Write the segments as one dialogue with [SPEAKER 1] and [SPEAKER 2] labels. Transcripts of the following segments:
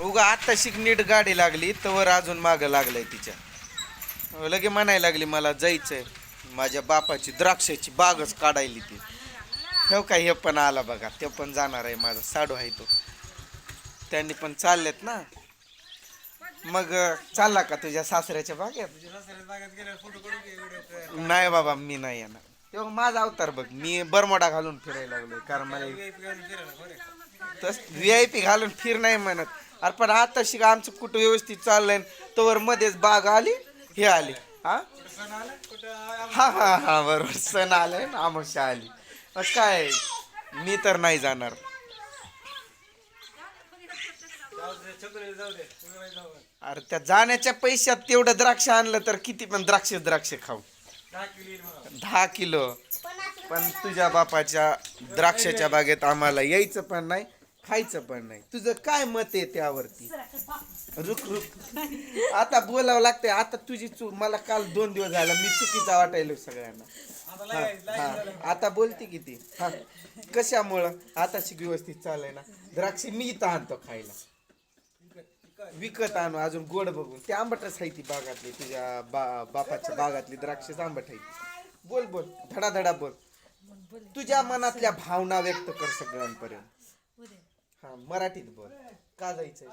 [SPEAKER 1] उगा आता शिक नीट गाडी लागली तवर अजून माग लागलंय तिच्या. लगे म्हणायला लागली मला जायचंय. माझ्या बापाची द्राक्षाची बागच काढायली ती. हे काय हे पण आला बघा ते पण जाणार आहे माझा साडू आहे तो. त्यांनी पण चाललेत ना. मग चालला का तुझ्या सासऱ्याच्या बागेत? नाही बाबा मी नाही येणार. तेव्हा माझा अवतार बघ मी बरमोडा घालून फिरायला लागलोय कारण मला तस व्ही आय पी घालून फिर नाही म्हणत. अरे पण आता शिक आमचं कुठं व्यवस्थित चाललंय? तोवर मध्येच बाग आली हे आली. हा? हा हा हा बरोबर. सण आलाय ना आमोशा आली. मग काय? मी तर नाही जाणार. अरे त्या जाण्याच्या पैशात तेवढं द्राक्ष आणलं तर किती पण द्राक्ष द्राक्ष खाऊ. दहा किलो. पण तुझ्या बापाच्या द्राक्षाच्या बागेत आम्हाला यायचं पण नाही. खायचं पण नाही. तुझं काय मत आहे त्यावरती? रुक रुक. आता बोलावं लागतंय. आता तुझी चूक मला काल दोन दिवस झाला. मी चुकीचा वाटायलो सगळ्यांना. हा, हा. आता बोलते किती हा. कशामुळं? आता शिक व्यवस्थित चाललंय ना. द्राक्ष मी इथं आणतो खायला. विकत आणू अजून गोड बघून. ते आंबटच आहे ती बागातली. तुझ्या बा बापाच्या बागातली द्राक्ष आंबट आहे. बोल बोल. धडा धडा बोल. तुझ्या मनातल्या भावना व्यक्त कर सगळ्यांपर्यंत. हा मराठीत बोल. का जायचंय?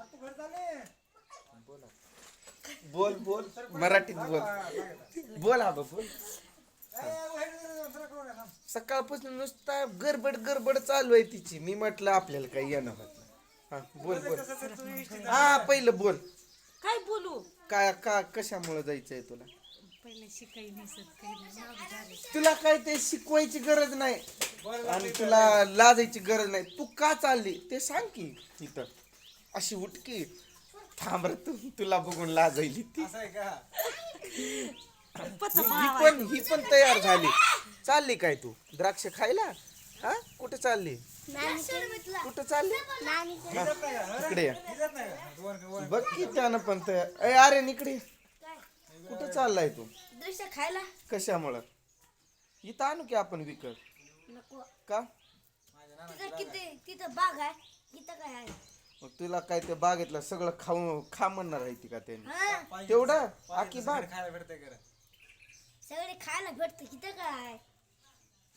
[SPEAKER 1] बोला बोल. बोल मराठीत बोल. बोल आबा बोल सकाळपासून नुसता गडबड गडबड चालू आहे तिची. मी म्हटलं आपल्याला काही येणं होत नाही. हा बोल बोल. हा पहिलं बोल.
[SPEAKER 2] काय बोलू?
[SPEAKER 1] काय का कशामुळे जायचंय तुला?
[SPEAKER 2] पहिले शिकाई नसत काही नाही नाव झाले.
[SPEAKER 1] तुला काय ते शिकवायची गरज नाही. आणि तुला लाजायची गरज नाही. तू का चालली? ते सांग की इथं. अशी उठकी. थांब रे तू. तुला बघून लाजायली ती. ही पण ही पण तयार झाली. चालली काय तू? द्राक्ष खायला? हा? कुठे चालली? कुठं चालली? हा, इकडे या. बघ की त्यानं पण तयार अय अरे इकडे ये. कुठं चाललाय तू?
[SPEAKER 3] दृश्य खायला?
[SPEAKER 1] कशामुळं? इथं आणू की आपण विकत?
[SPEAKER 3] नको.
[SPEAKER 1] का?
[SPEAKER 3] तिथं किती तिथं बाग आहे इथं काय आहे?
[SPEAKER 1] मग तुला काय ते बागेतलं सगळं खाऊ खा म्हणणार आहे ती का त्यांनी?
[SPEAKER 3] हा?
[SPEAKER 1] तेवढं? आखी बाग?
[SPEAKER 3] सगळे खायला भेटतं तिथं काय आहे?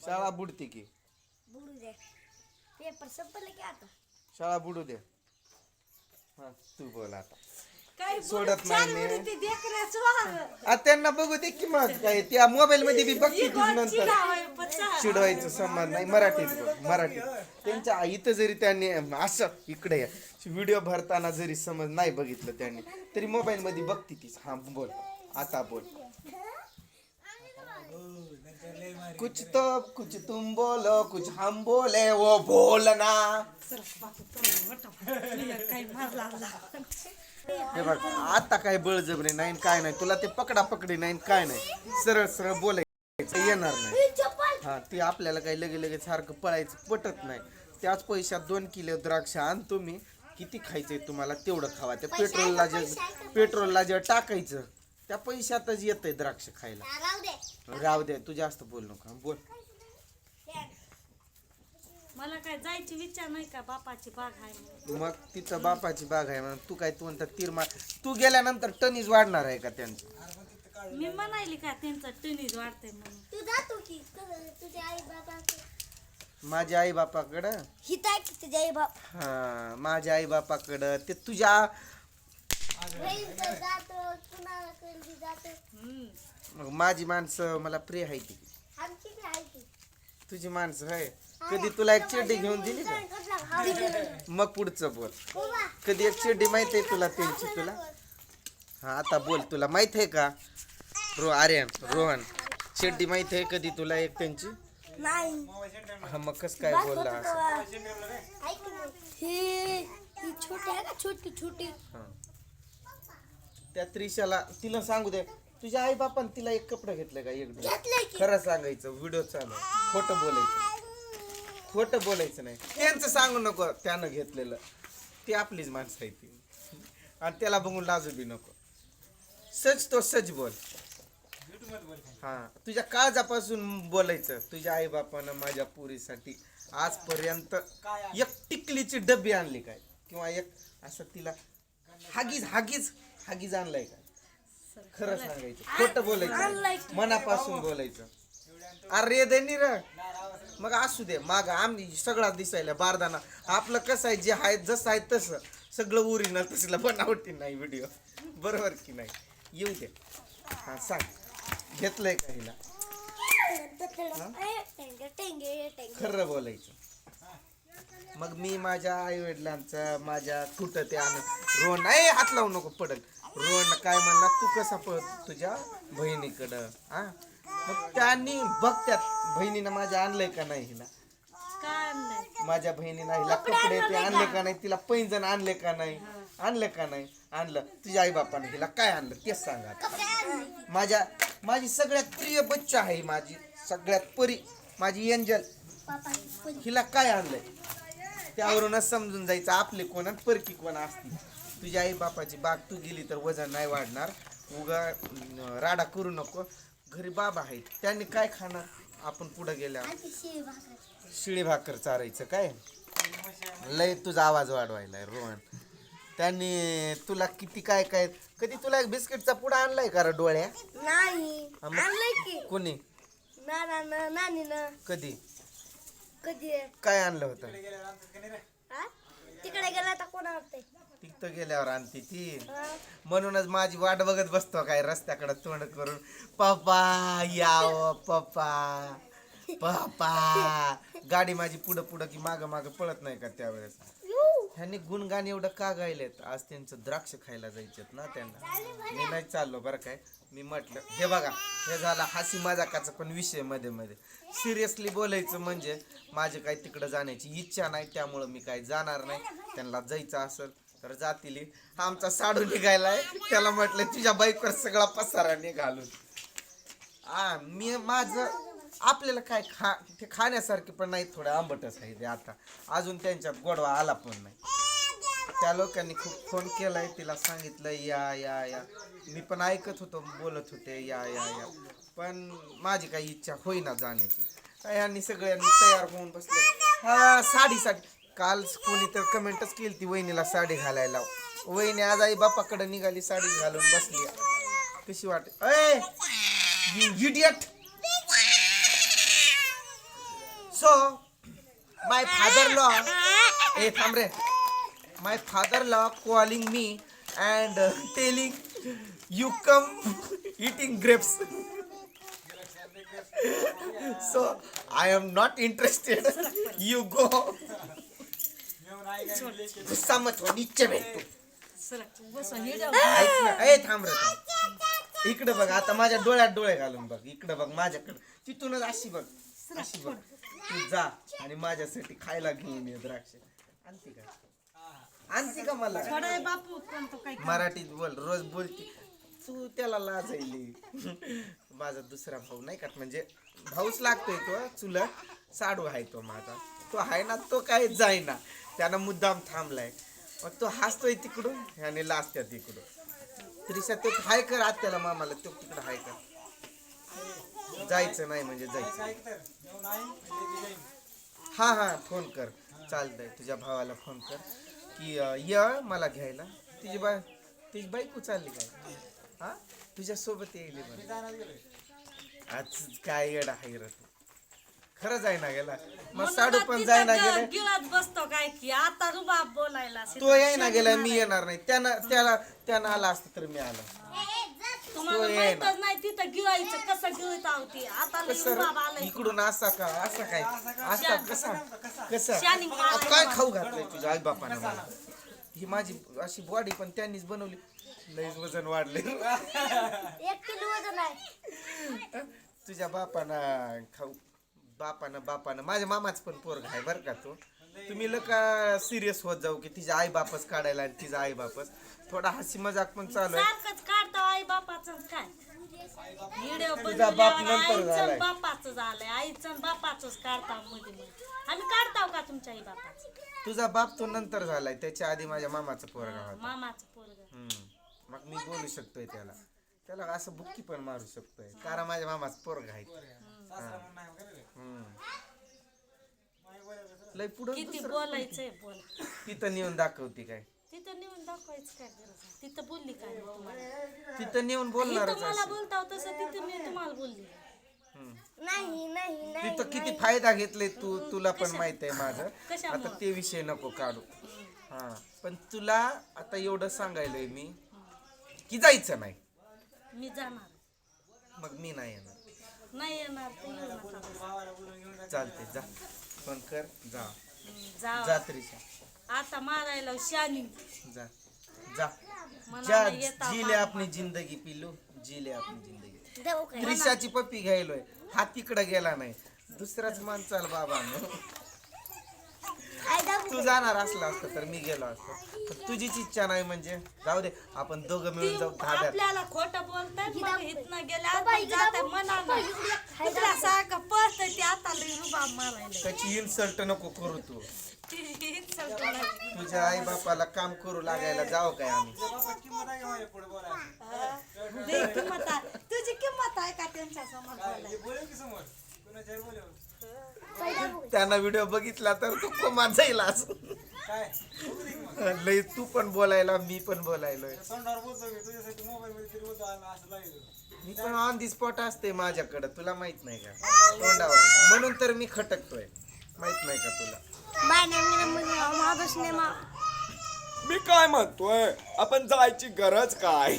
[SPEAKER 1] शाळा बुडते की.
[SPEAKER 3] बुडू दे. पेपर संपलं की आता?
[SPEAKER 1] शाळा बुडू दे. हा तू बोल आता.
[SPEAKER 2] काय
[SPEAKER 1] सोडत नाही मी.
[SPEAKER 2] ते देखऱ्याचं
[SPEAKER 1] आ, त्यांना बघू दे की मग काय त्या मोबाईल मध्ये बी बघते नंतर. चिडवायचं समान नाही. मराठीत बोल मराठीत. त्यांच्या इथं जरी त्यांनी असं इकडे व्हिडिओ भरताना जरी समज नाही बघितलं त्यांनी तरी मोबाईल मध्ये बघते तीच. हा बोल. आता बोल. कुछ तो कुछ तुम बोलो कुछ हम बोले वो बोलना। हे बघ आता काय बळजबरी नाही काय नाही. तुला ते पकडा पकडी नाही काय नाही. सरळ सरळ बोलायचं येणार नाही. हा ते आपल्याला काही लगे लगे सारखं पळायचं पटत नाही. त्याच पैशात दोन किलो द्राक्ष आणतो मी किती खायचंय तुम्हाला तेवढं खावा. त्या पेट्रोलला जे पेट्रोलला जे टाकायचं. त्या पैशातच येतंय द्राक्ष खायला.
[SPEAKER 3] राहू दे.
[SPEAKER 1] राहू दे तू जास्त बोल नका बोल.
[SPEAKER 2] मला काय जायची विचार नाही का बापाची बाग आहे?
[SPEAKER 1] मग तिथं बापाची बाग आहे म्हणून तू काय तू म्हणता तीर तू गेल्यानंतर टनीज वाढणार आहे का त्यांचं?
[SPEAKER 2] मी म्हणायली का त्यांचा टनीज वाढतंय म्हणून.
[SPEAKER 3] तू जातो की तुझ्या आई बाबा
[SPEAKER 1] माझ्या आई बापाकडं?
[SPEAKER 3] हित आहे की तुझ्या आई बाप?
[SPEAKER 1] हा माझ्या आई बापाकडं. ते तुझ्या
[SPEAKER 3] जातो कुणाला कधी जातो
[SPEAKER 2] हम्म.
[SPEAKER 1] मग माझी माणसं मला प्रिय आहे ती. तुझी माणसं आहे कधी तुला एक चिड्डी घेऊन दिली का? मग पुढचं बोल. कधी एक चिड्डी माहीत आहे तुला त्यांची तुला? हा आता बोल तुला. माहीत आहे का? रो आर्यन रोहन चिड्डी माहीत आहे कधी तुला एक त्यांची?
[SPEAKER 3] नाही.
[SPEAKER 1] हा मग कस काय बोलला असं?
[SPEAKER 3] ही छोटी आहे का छोटी छोटी.
[SPEAKER 1] हा. त्या त्रिशाला तिला सांगू दे. तुझ्या आई बापान तिला एक कपडा घेतलं का? एक
[SPEAKER 3] घेतलंय की.
[SPEAKER 1] खरं सांगायचं व्हिडिओ चालू. खोटं बोलायचं. खोटं बोलायचं नाही. त्यांचं सांगू नको त्यानं घेतलेलं. ती आपलीच माणसं आहे ती. आणि त्याला बघून लाजू बी नको. सच तो सच बोल. हा तुझ्या काळजापासून बोलायचं तुझ्या आई बापानं माझ्या पुरीसाठी आजपर्यंत एक टिकलीची डबी आणली काय? किंवा एक असं तिला हागीज हागीज हागीज आणलाय का? खरं सांगायचं खोटं बोलायचं मनापासून बोलायचं. अरे देनी र मग असू दे माग आम्ही सगळा दिसायला बारदाना आपलं कसं आहे जे आहे जसं आहे तसं. सगळं उरिनल तसलं बनावटी नाही व्हिडिओ बरोबर की नाही? येऊ दे. हा सांग. घेतलंय का हिला? खरं बोलायचं. मग मी माझ्या आई वडिलांचा माझ्या कुठं ते आण रोहन नाही हात लावू नको पडल रोहन काय म्हणला तू कसा पळत तुझ्या बहिणीकडं? हा मग त्यांनी बघत्यात बहिणीनं माझ्या आणलंय का नाही हिला? माझ्या बहिणीनं हिला कपडे ते आणले का? नाही? तिला पैंजण आणले का नाही? आणले का नाही? आणलं. तुझ्या आई बापाने हिला काय आणलं? तेच सांगा. माझ्या माझी सगळ्यात प्रिय बच्चा आहे माझी सगळ्यात परी माझी एंजल. हिला काय आणलंय? त्यावरूनच समजून जायचं आपले कोण आणि परकी कोण असतील? तुझ्या आई बापाची बाग तू गेली तर वजन नाही वाढणार. उगा अं, राडा करू नको. घरी बाबा आहेत त्यांनी काय खाणार? आपण पुढे गेल्या
[SPEAKER 3] शिळी भाकर.
[SPEAKER 1] चारायचं काय? लय तुझा आवाज वाढवायलाय रोहन. त्यांनी तुला किती काय काय कधी तुला एक बिस्किटचा पुडा आणलाय का रे डोळ्या?
[SPEAKER 3] नाही
[SPEAKER 1] मग?
[SPEAKER 3] आणलंय की.
[SPEAKER 1] कोणी?
[SPEAKER 3] नानी
[SPEAKER 1] कधी?
[SPEAKER 3] कधी?
[SPEAKER 1] काय आणलं होतं?
[SPEAKER 3] हा? तिकडे गेला तर कोण
[SPEAKER 1] तिथं गेल्यावर आणते ती. म्हणूनच माझी वाट बघत बसतो काय रस्त्याकडे तोंड करून. पप्पा याव पप्पा पप्पा. गाडी माझी पुढं पुढं की माग माग पळत नाही का त्यावेळेस? ह्यांनी गुणगान एवढं का गायलेत? आज त्यांचं द्राक्ष खायला जायचेत ना त्यांना. मी नाही चाललो बरं काय. मी म्हटलं हे बघा हे झाला हसी मजाकाचा पण विषयमध्ये मध्ये. सिरियसली बोलायचं म्हणजे माझे काही तिकडं जाण्याची इच्छा नाही त्यामुळं मी काही जाणार नाही. त्यांना जायचं असेल तर जातील. आमचा साडू निघायलाय त्याला म्हटलं तुझ्या बाईकवर सगळा पसारा निघालून. आ मी माझं आपल्याला काय खा ते खाण्यासारखे पण नाही थोडं आंबटच आहे ते आता. अजून त्यांच्यात गोडवा आला पण नाही. त्या लोकांनी खूप फोन केलाय तिला सांगितलं या या या. मी पण ऐकत होतो बोलत होते या या या. पण माझी काही इच्छा होईना जाण्याची. यांनी सगळ्यांनी तयार होऊन बसले. हा साडी साडी. काल कोणी तर कमेंटच केली ती वहिनीला साडी घालायला वहिनी आज आई बापाकडे निघाली साडी घालून बसली. कशी वाट अय idiot so my father law ए थांब रे my father law calling me and telling you come eating grapes so I am not interested you go गुस्सा मत निच्चे ए थांबरे इकडे बघ आता माझ्या डोळ्यात डोळे घालून बघ. इकडे बघ माझ्याकडे. तिथूनच अशी बघ. अशी बघ. तू जा आणि माझ्यासाठी खायला घेऊन ये द्राक्ष. आणते का? आणते का मला?
[SPEAKER 2] थोडा बापू पण तो काय
[SPEAKER 1] मराठीत बोल रोज बोलती तू त्याला लाजायली. माझा दुसरा भाऊ नाही का म्हणजे भाऊच लागतोय तो चुलत साडू आहे तो माझा. तो आहे ना तो काय जाईना. त्यानं मुद्दाम थांबलाय. मग तो हसतोय तिकडून ह्याने लाजत्या तिकडून त्रिशा तो हाय कर आत्याला मामाला तो तिकडं हाय कर. जायचं नाही म्हणजे जायचं. हा हा फोन कर. चालतंय तुझ्या भावाला फोन कर. की ये मला घ्यायला. तुझी बाय तुझी बायको चालली काय हा? तुझ्या सोबत येईल. आज काय येडा आहे रे तू. खरं जायना गेला. मग साडू पण जायना गेले.
[SPEAKER 2] गिळत बसतो काय की? आता रुबाब बोलायला
[SPEAKER 1] तो येईना गेला मी येणार नाही. त्यानं त्याला त्यानं आला असतं तर मी आलो.
[SPEAKER 2] तुम्हाला
[SPEAKER 1] तो येईना.
[SPEAKER 2] माहितच नाही तिथं गिळायचं कसं गिळत आहोती आता लई
[SPEAKER 1] कसं?
[SPEAKER 2] रुबाब आलाय.
[SPEAKER 1] इकडून असा का? असा काय? असा कसा? कसा?
[SPEAKER 2] शानी
[SPEAKER 1] काय खाऊ घातलंय तुझ्या आई बापानं मला? ही माझी अशी बॉडी पण त्यांनीच बनवली. लईच वजन वाढले
[SPEAKER 3] एक किलो वजन आहे.
[SPEAKER 1] तुझ्या बापानं खाऊ बापानं बापानं. माझ्या मामाच पण पोरग आहे बरं का तो? तुम्ही लका सिरियस होत जाऊ की तिच्या आई बापच काढायला आणि तिचा आई बापच? थोडा हसी मजाक पण चालू आहे.
[SPEAKER 2] सारखंच काढतो आई बापाचं काय? व्हिडिओ
[SPEAKER 1] तुझा बाप नंतर झालाय.
[SPEAKER 2] आईचं बापाचं झालंय. आईचं बापाचंच काढतावमध्ये मध्ये. आम्ही काढताव का तुमच्या आई बापाचं?
[SPEAKER 1] तुझा बाप तो नंतर झालाय. त्याच्या आधी माझ्या मामाचा पोरगा होता.
[SPEAKER 2] मामाचं पोरग.
[SPEAKER 1] हम्म. मग मी बोलू शकतोय त्याला. त्याला असं बुक्की पण मारू शकतोय. कारण माझ्या मामाचा पोरगा आहे. हम्म. लय पुढं
[SPEAKER 2] किती
[SPEAKER 1] दुसरं
[SPEAKER 2] बोलायचंय बोल.
[SPEAKER 1] तिथं नेऊन दाखवते काय?
[SPEAKER 2] तिथं नेऊन दाखवायचं काय गरज आहे? तिथं बोलली काय मी तुम्हाला?
[SPEAKER 1] तिथं नेऊन
[SPEAKER 2] इथं मला बोलताव तसं तिथं मी तुम्हाला बोलली.
[SPEAKER 3] नाही नाही नाही
[SPEAKER 1] तिथं किती फायदा घेतले तू तुला पण माहीत आहे माझं.
[SPEAKER 2] कशामुळं?
[SPEAKER 1] आता ते विषय नको काढू. हा. पण तुला आता एवढं सांगायलंय मी की जायचं नाही.
[SPEAKER 2] मी जाणार.
[SPEAKER 1] मग मी नाही येणार.
[SPEAKER 2] नाही येणार तू येऊ नका.
[SPEAKER 1] चालते जा. कर जा.
[SPEAKER 2] आता मारायला शानी.
[SPEAKER 1] जा. जा.
[SPEAKER 2] मनाला
[SPEAKER 1] जा
[SPEAKER 2] येता
[SPEAKER 1] जीले अपनी जिंदगी पिलू जीले अपनी जिंदगी.
[SPEAKER 3] काय?
[SPEAKER 1] त्रिशाची पप्पी घ्यायलोय हा तिकडे गेला नाही. दुसराच मान चाल बाबा तू जाणार असला असतं तर मी गेलो असतो. पण तुझीच इच्छा नाही म्हणजे. जाऊ दे आपण दोघं मिळून जाऊ धाब्यात.
[SPEAKER 2] आपल्याला खोटं बोलताय मग इथनं गेल्या
[SPEAKER 3] बाबा, इकडं
[SPEAKER 2] जाते
[SPEAKER 3] बघ.
[SPEAKER 2] मनानं. तिकडे सारखं पळतंय ते आता लई रुबाब मारायला
[SPEAKER 1] त्याची इन्सल्ट नको करू तू. तुझ्या आई बापाला काम करू लागायला जाऊ काय आम्ही?
[SPEAKER 2] लई किंमत आहे तुझी किंमत आहे का त्यांच्यासमोर बोलायला?
[SPEAKER 1] त्यांना व्हिडिओ बघितला तर तू कोमात जाईल आज लई तू पण बोलायला मी पण बोलायलोय. मी पण ऑन दी स्पॉट असते माझ्याकडे तुला माहीत नाही का? तोंडावर. म्हणून तर मी खटकतोय. माहीत नाही का तुला?
[SPEAKER 3] बाय नाही माझा सिनेमा
[SPEAKER 4] मी काय म्हणतोय? आपण जायची गरज काय?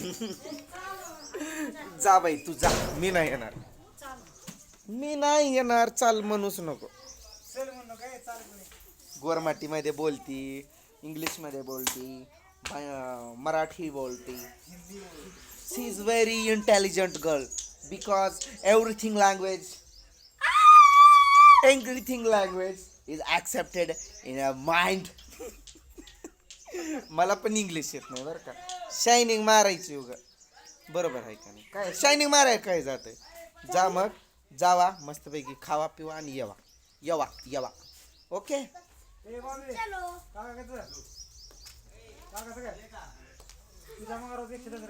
[SPEAKER 1] जा बाई तू जा. मी नाही येणार. मी नाही येणार चाल म्हणूच नको. गोरमाटीमध्ये बोलती इंग्लिशमध्ये बोलती मराठी बोलती. She is very intelligent girl because everything language everything language is accepted in a mind मला पण इंग्लिश येत नाही बरं का. शायनिंग मारायची उगा. बरोबर आहे का नाही? काय शायनिंग माराय काय जातंय? जा मग जावा मस्तपैकी खावा पिवा आणि येवा. येवा येवा. ओके
[SPEAKER 3] चलो.